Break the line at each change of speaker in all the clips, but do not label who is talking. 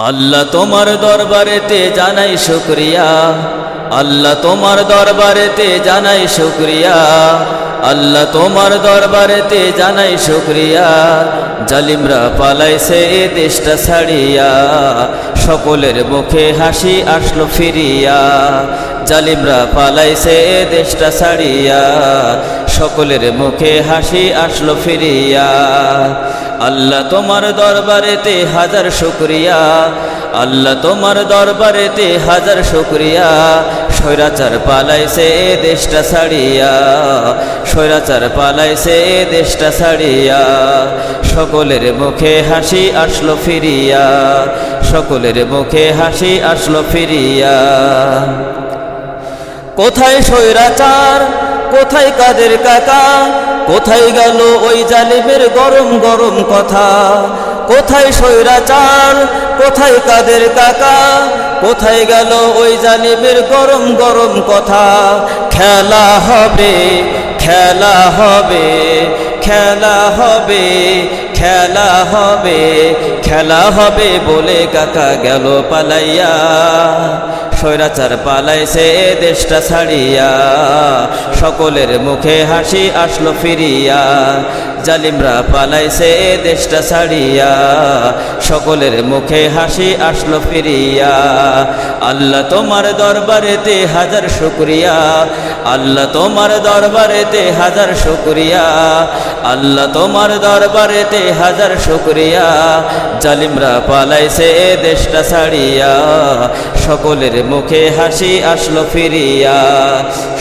আল্লাহ তোমার দরবারেতে জানাই শুক্রিয়া। আল্লাহ তোমার দরবারেতে জানাই শুক্রিয়া। আল্লাহ তোমার দরবারেতে জানাই শুক্রিয়া। জালিমরা পালাইছে এ দেশটা ছাড়িয়া। সকলের মুখে হাসি আসলো ফিরিয়া। জালিমরা পালাইছে এ দেশটা ছাড়িয়া। সকলের মুখে হাসি আসলো ফিরিয়া। আল্লাহ তোমার দরবারেতে হাজার শুক্রিয়া, আল্লাহ তোমার দরবারেতে হাজার শুক্রিয়া, স্বৈরাচার পালাইছে এ দেশটা ছাড়িয়া, স্বৈরাচার পালাইছে এ দেশটা ছাড়িয়া, সকলের মুখে হাসি আসলো ফিরিয়া, সকলের মুখে হাসি আসলো ফিরিয়া। কোথায় স্বৈরাচার, কোথায় কাদের কাকা কোথায় গেল ওই জালিমের গরম গরম কথা? কোথায় স্বৈরাচার? কোথায় কাদের কাকা? কোথায় গেল ওই জালিমের গরম গরম কথা? খেলা হবে খেলা হবে খেলা হবে খেলা হবে খেলা হবে বলে কাকা গেল পালাইয়া। স্বৈরাচার পালাইছে এ দেশটা ছাড়িয়া। সকলের মুখে হাসি আসলো ফিরিয়া। জালিমরা পালাইছে এ দেশটা ছাড়িয়া। সকলের মুখে হাসি আসলো ফিরিয়া। আল্লাহ তোমার দরবারেতে হাজার শুক্রিয়া। আল্লাহ তোমার দরবারেতে হাজার শুক্রিয়া। আল্লাহ তোমার দরবারেতে হাজার শুক্রিয়া। জালিমরা পালাইছে এ দেশটা ছাড়িয়া। সকলের মুখে হাসি আসলো ফিরিয়া।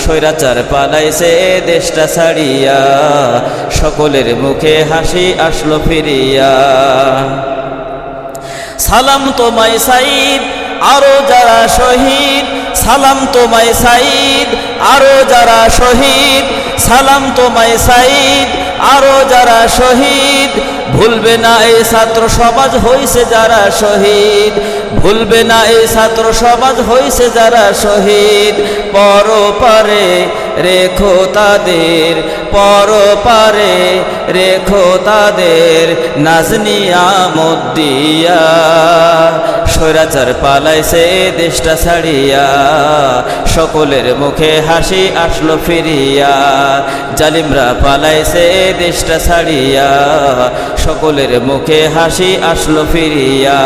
স্বৈরাচার পালাইছে এ দেশটা ছাড়িয়া। সকলের মুখে হাসি আসলো ফিরিয়া। সালাম তোমায় সাইদ, আরও যারা শহীদ। সালাম তোমায় সাইদ, আরও যারা শহীদ। সালাম তোমায় সাইদ আরও যারা শহীদ, ভুলবে না এই ছাত্র সমাজ হইছে যারা শহীদ। ভুলবে না এই ছাত্র সমাজ হইছে যারা শহীদ। পর পারে রেখো তাদের পর পারে রেখো তাদের নাজনিয়ামত দিয়া স্বৈরাচার পালাইছে দেশটা ছাড়িয়া। সকলের মুখে হাসি আসলো ফিরিয়া। জালিমরা পালাইছে দেশটা ছাড়িয়া। সকলের মুখে হাসি আসলো ফিরিয়া।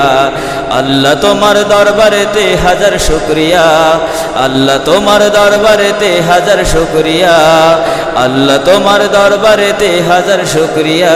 আল্লাহ তোমার দরবারেতে হাজার শুক্রিয়া। আল্লাহ তোমার দরবারেতে হাজার শুক্রিয়া। আল্লাহ তোমার দরবারেতে হাজার শুক্রিয়া।